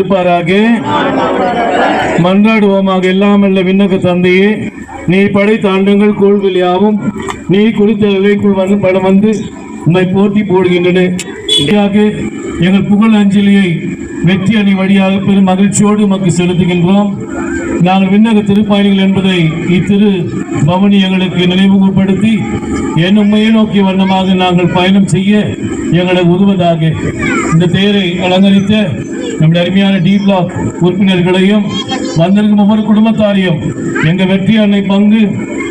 இருப்பாராக மன்றாடுவோமாக எல்லாம் அல்ல விண்ணக தந்தையே நீ படைத்த ஆண்டங்கள் கோள்கள் யாவும் நீ குறித்த இலைக்குள் வந்து படம் வந்து உண்மை போட்டி போடுகின்றன. எங்கள் புகழ் அஞ்சலியை வெற்றி அணி வழியாக பெரும் மகிழ்ச்சியோடு உமக்கு செலுத்துகின்றோம். நாங்கள் விண்ணக திருப்பாயணிகள் என்பதை இத்திரு பவனி எங்களுக்கு நினைவுபடுத்தி என் உண்மையை நோக்கிய வண்ணமாக நாங்கள் பயணம் செய்ய எங்களை உதவுவதாக. இந்த தேரை அலங்கரித்த நம்முடைய அருமையான டி பிளாக் உறுப்பினர்களையும் வந்திருக்கும் ஒவ்வொரு குடும்பத்தாரையும் எங்க வெற்றி அன்னை பங்கு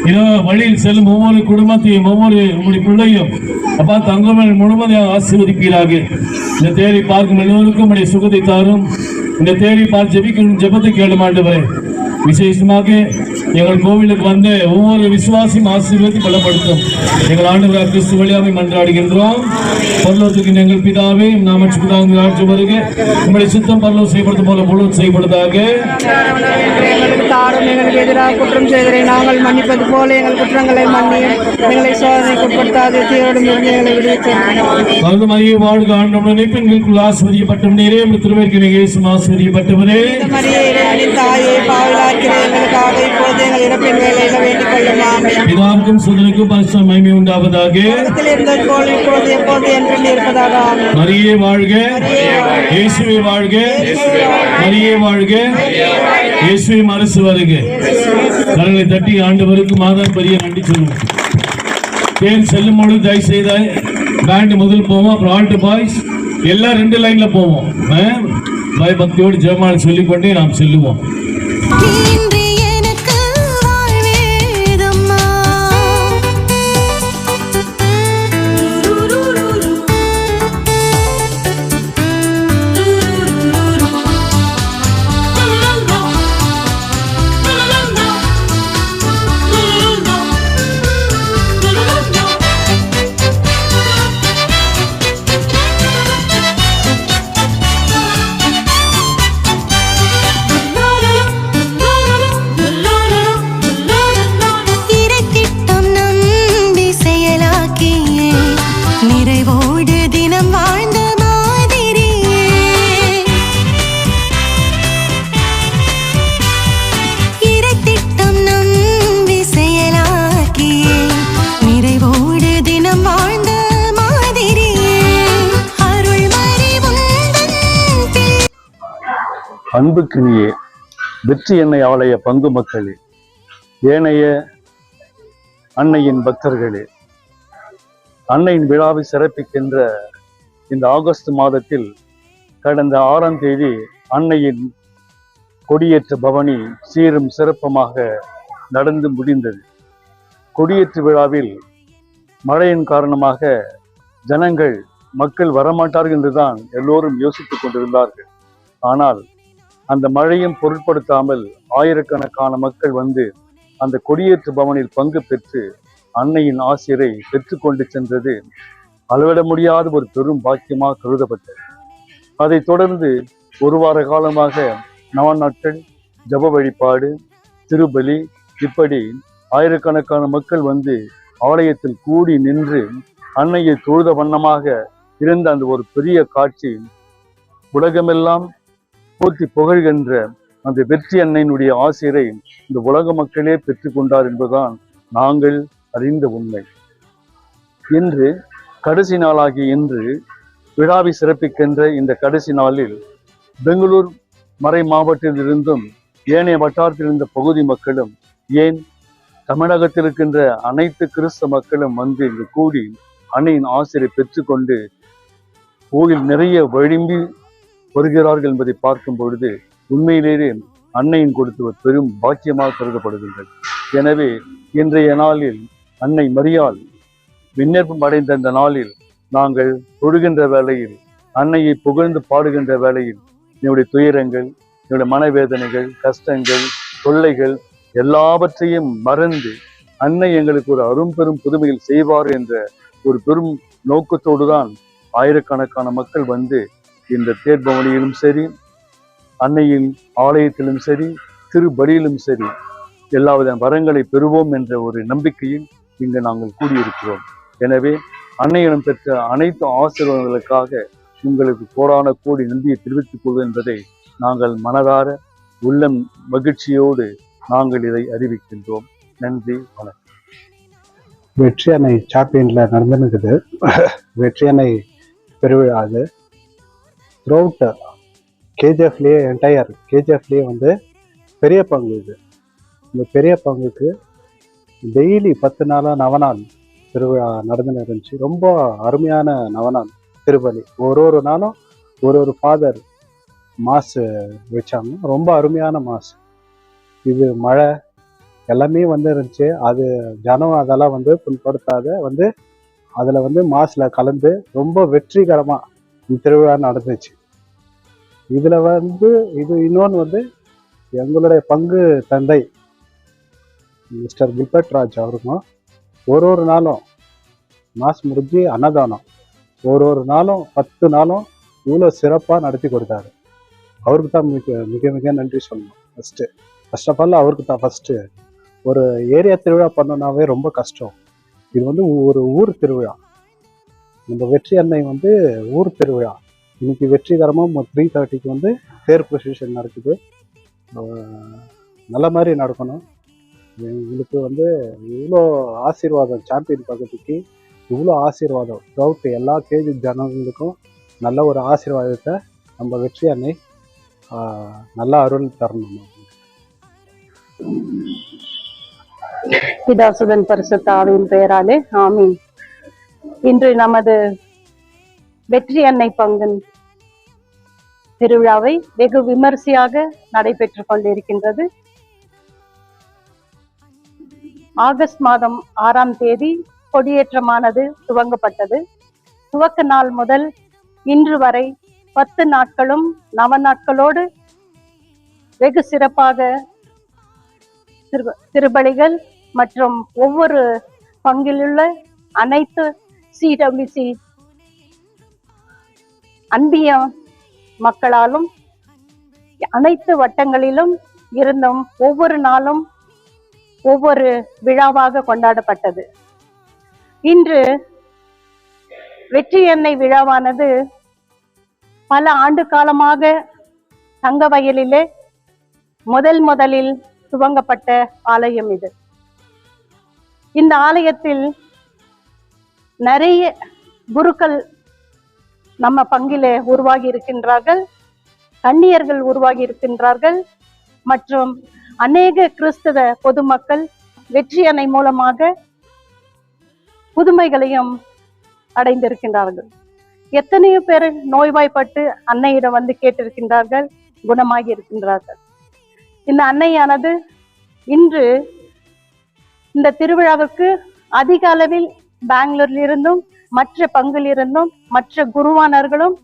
இதோ வழியில் செல்லும் ஒவ்வொரு குடும்பத்தையும் ஒவ்வொரு உங்களுடைய பிள்ளையும் அப்பா தங்கமன் முழுவதையாக ஆசீர்வதிப்பீராக இந்த தேடி பார்க்கும் எல்லோருக்கும் உடைய சுகத்தை தாரும். இந்த தேடி பார்த்து ஜெபிக்கும் ஜெபத்தை கேளும் ஆண்டவரே. விசேஷமாக எங்கள் கோவிலுக்கு வந்த ஒவ்வொரு விசுவாசியும் ஆசீர்வதி பலப்படுத்தும் எங்கள் ஆண்டவராக கிறிஸ்து வழியாவை மன்றாடுகின்றோம். பரலோகத்துக்கு எங்கள் பிதாவே நாம பிதாவின் ஆட்சி வருக. உங்களுடைய சித்தம் பரலோகம் செய்யப்படுத்தும் போல முழு செய்யப்படுதாக தாரும் எங்களுக்கு எதிராக குற்றம் செய்ததை நாங்கள் மன்னிப்பது போல எங்கள் குற்றங்களை மன்னியும். எங்களை சோதனைக்கு உட்படுத்தாது தீரோடும் இருந்து எங்களை விடுவித்தோம். மருந்து மதிய வாழ்க நேரே இயேசு ஆஸ்வதிக்கப்பட்டவரே மரியே இறைவனின் தாயே பாவிலாக்கிற எங்களுக்காக இப்போது பிதாவுக்கும் சுதனுக்கும் பரிசுத்த மகிமை உண்டாவதாக. மரியே வாழ்க. இயேசுவே வாழ்க. மரியே வாழ்க. இயேசுவே மனசு வருக. கரங்களை தட்டி ஆண்டவருக்கு மாதம் பெரிய நன்றி சொல்லுவோம். தேன் செல்லும் பொழுது தயவு செய்த பேண்ட் முதல் போவோம். அப்புறம் ஆல்ட் பாய்ஸ் எல்லாம் ரெண்டு லைன்ல போவோம். ஆ? பயபக்தியோடு ஜெயமால் சொல்லிக்கொண்டே நாம் செல்லுவோம். அன்புக்கினியே வெற்றி எண்ணெய் ஆலய பங்கு மக்களே. ஏனைய அன்னையின் பக்தர்களே அன்னையின் விழாவை சிறப்பிக்கின்ற இந்த ஆகஸ்ட் மாதத்தில் கடந்த ஆறாம் தேதி அன்னையின் கொடியேற்ற பவனி சீரும் சிறப்பமாக நடந்து முடிந்தது. கொடியேற்று விழாவில் மழையின் காரணமாக ஜனங்கள் மக்கள் வரமாட்டார்கள் என்றுதான் எல்லோரும் யோசித்துக் கொண்டிருந்தார்கள். ஆனால் அந்த மழையும் பொருட்படுத்தாமல் ஆயிரக்கணக்கான மக்கள் வந்து அந்த கொடியேற்று பவனில் பங்கு பெற்று அன்னையின் ஆசிரியரை பெற்றுக்கொண்டு சென்றது அளவிட முடியாத ஒரு பெரும் பாக்கியமாக கருதப்பட்டது. அதைத் தொடர்ந்து ஒரு வார காலமாக நவநாட்கள் ஜப வழிபாடு திருபலி இப்படி ஆயிரக்கணக்கான மக்கள் வந்து ஆலயத்தில் கூடி நின்று அன்னையை தொழுத வண்ணமாக இருந்த அந்த ஒரு பெரிய காட்சி உலகமெல்லாம் போற்றி புகழ்கின்ற அந்த வெற்றி அன்னையினுடைய ஆசிரை இந்த உலக மக்களே பெற்றுக்கொண்டார் என்பதுதான் நாங்கள் அறிந்த உண்மை. இன்று கடைசி நாளாகிய இன்று விழாவை சிறப்பிக்கின்ற இந்த கடைசி நாளில் பெங்களூர் மறை மாவட்டத்திலிருந்தும் ஏனைய வட்டாரத்தில் இருந்த பகுதி மக்களும் ஏன் தமிழகத்தில் இருக்கின்ற அனைத்து கிறிஸ்தவ மக்களும் வந்து இங்கு கூடி அன்னையின் ஆசிரியரை பெற்றுக்கொண்டு கோயில் நிறைய வழிம்பி வருகிறார்கள் என்பதை பார்க்கும் பொழுது உண்மையிலேயே அன்னையின் கொடுத்து ஒரு பெரும் பாக்கியமாக கருதப்படுகின்றது. எனவே இன்றைய நாளில் அன்னை மரியால் விண்ணப்பம் அடைந்த இந்த நாளில் நாங்கள் தொழுகின்ற வேளையில் அன்னையை புகழ்ந்து பாடுகின்ற வேளையில் என்னுடைய துயரங்கள் என்னுடைய மனவேதனைகள் கஷ்டங்கள் தொல்லைகள் எல்லாவற்றையும் மறந்து அன்னை எங்களுக்கு ஒரு அரும்பெரும் புதுமையில் செய்வார் என்ற ஒரு பெரும் நோக்கத்தோடு தான் ஆயிரக்கணக்கான மக்கள் வந்து இந்த தேர்பவனியிலும் சரி அன்னையின் ஆலயத்திலும் சரி திருபலியிலும் சரி எல்லாவித வரங்களை பெறுவோம் என்ற ஒரு நம்பிக்கையில் இங்கு நாங்கள் கூடியிருக்கிறோம். எனவே அன்னையிடம் பெற்ற அனைத்து ஆசீர்வாதங்களுக்காக உங்களுக்கு கோடான கோடி நன்றியை தெரிவித்துக் கொள்வது என்பதை நாங்கள் மனதார உள்ளம் மகிழ்ச்சியோடு நாங்கள் இதை அறிவிக்கின்றோம். நன்றி வணக்கம். வெற்றி அணை சாம்பியன்ல நடந்துனுக்குது வெற்றி அணை பெருவிழா அது த்ரூஅவுட் கேஜிஎஃப்லேயே என்டையர் கேஜிஎஃப்லேயே வந்து பெரிய பங்கு இது. இந்த பெரிய பங்குக்கு டெய்லி பத்து நாளாக நவநாள் திருவிழா நடந்துன்னு இருந்துச்சு. ரொம்ப அருமையான நவநாள் திருப்பலி. ஒரு ஒரு நாளும் ஒரு ஒரு ஃபாதர் மாஸ் வச்சாங்க. ரொம்ப அருமையான மாஸ் இது மழை எல்லாமே வந்து இருந்துச்சு. அது ஜனம் அதெல்லாம் வந்து புண்படுத்தாத வந்து அதில் வந்து மாசில் கலந்து ரொம்ப வெற்றிகரமாக இந்த திருவிழா நடந்துச்சு. இதில் வந்து இது இன்னொன்று வந்து எங்களுடைய பங்கு தந்தை மிஸ்டர் கில்பட் ராஜ் அவருக்கும் ஒரு ஒரு நாளும் மாஸ் முடிஞ்சு அன்னதானம். ஒரு ஒரு நாளும் பத்து நாளும் இவ்வளோ சிறப்பாக நடத்தி கொடுத்தாரு. அவருக்கு தான் மிக மிக மிக நன்றி சொல்லணும் ஃபஸ்ட்டு ஃபர்ஸ்ட் ஆஃப் ஆல் அவருக்கு தான் ஃபஸ்ட்டு ஒரு ஏரியா திருவிழா பண்ணோன்னாவே ரொம்ப கஷ்டம். இது வந்து ஒரு ஊர் திருவிழா. இந்த வெற்றி அன்னை வந்து ஊர் திருவிழா. இன்னைக்கு வெற்றிகரமாக த்ரீ தேர்ட்டிக்கு வந்து தேர் ப்ரொசிஷன் நடக்குது. நல்ல மாதிரி நடக்கணும். எங்களுக்கு வந்து இவ்வளோ ஆசீர்வாதம் சாம்பியன் பகுதிக்கு இவ்வளோ ஆசீர்வாதம். த்ரௌட் எல்லா கேஜி ஜனங்களுக்கும் நல்ல ஒரு ஆசீர்வாதத்தை நம்ம வெற்றி அன்னை நல்லா அருள் தரணும். பிதாசுதன் பரிசுத்த ஆவியின் பெயராலே ஆமீன். இன்று நமது வெற்றி அன்னை பங்கின் திருவிழாவை வெகு விமரிசையாக நடைபெற்றுக் கொண்டிருக்கின்றது. ஆகஸ்ட் மாதம் ஆறாம் தேதி கொடியேற்றமானது துவங்கப்பட்டது. துவக்க நாள் முதல் இன்று வரை பத்து நாட்களும் நவ நாட்களோடு வெகு சிறப்பாக திரு- திருப்பலிகள் மற்றும் ஒவ்வொரு பங்கிலுள்ள அனைத்து சிடபிள்யூசி அன்பிய மக்களாலும் அனைத்து வட்டங்களிலும் இருந்தும் ஒவ்வொரு நாளும் ஒவ்வொரு விழாவாக கொண்டாடப்பட்டது. இன்று வெற்றி எண்ணெய் விழாவானது பல ஆண்டு காலமாக தங்க வயலிலே முதல் முதலில் துவங்கப்பட்ட ஆலயம் இது. இந்த ஆலயத்தில் நிறைய குருக்கள் நம்ம பங்கிலே உருவாகி இருக்கின்றார்கள் கன்னியர்கள் உருவாகி இருக்கின்றார்கள் மற்றும் அநேக கிறிஸ்தவ பொதுமக்கள் வெற்றி அணை மூலமாக புதுமைகளையும் அடைந்திருக்கின்றார்கள். எத்தனையோ பேர் நோய்வாய்ப்பட்டு அன்னையிடம் வந்து கேட்டிருக்கின்றார்கள் குணமாகி இருக்கின்றார்கள் இந்த அன்னையானது இன்று இந்த திருவிழாவுக்கு அதிக அளவில் பெங்களூர்ல இருந்தும் மற்ற பங்கிலிருந்தும் மற்ற குருவானர்களும்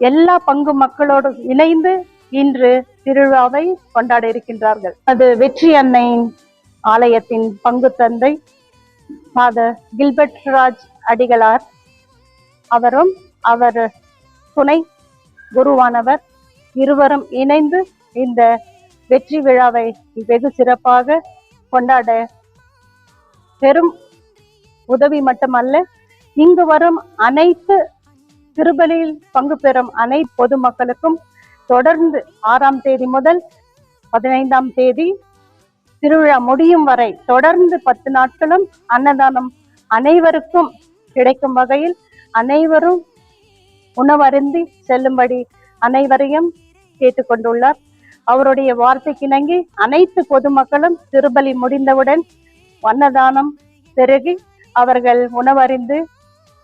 எல்லா பங்கு மக்களோடு இணைந்து இன்று திருவிழாவை கொண்டாட இருக்கின்றார்கள். அது வெற்றி அன்னையின் ஆலயத்தின் பங்கு தந்தை ஃபாதர் கில்பர்ட் ராஜ் அடிகளார் அவரும் அவர் துணை குருவானவர் இருவரும் இணைந்து இந்த வெற்றி விழாவை வெகு சிறப்பாக கொண்டாட பெரும் உதவி மட்டுமல்ல இங்கு வரும் அனைத்து திருப்பலியில் பங்கு பெறும் அனைத்து பொதுமக்களுக்கும் தொடர்ந்து ஆறாம் தேதி முதல் பதினைந்தாம் தேதி திருவிழா முடியும் வரை தொடர்ந்து பத்து நாட்களும் அன்னதானம் அனைவருக்கும் கிடைக்கும் வகையில் அனைவரும் உணவருந்தி செல்லும்படி அனைவரையும் கேட்டுக்கொண்டுள்ளார். அவருடைய வார்த்தைக்கிணங்கி அனைத்து பொதுமக்களும் திருபலி முடிந்தவுடன் அன்னதானம் பெருகி அவர்கள் உணவறிந்து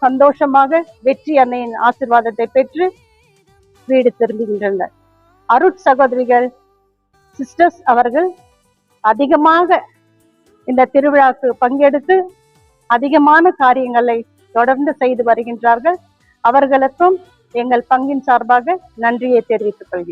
சந்தோஷமாக வெற்றி அன்னையின் ஆசிர்வாதத்தை பெற்று வீடு திரும்புகின்றனர். அருட் சகோதரிகள் சிஸ்டர்ஸ் அவர்கள் அதிகமாக இந்த திருவிழாக்கு பங்கெடுத்து அதிகமான காரியங்களை தொடர்ந்து செய்து வருகின்றார்கள். அவர்களுக்கும் எங்கள் பங்கின் சார்பாக நன்றியை தெரிவித்துக் கொள்கிறேன்.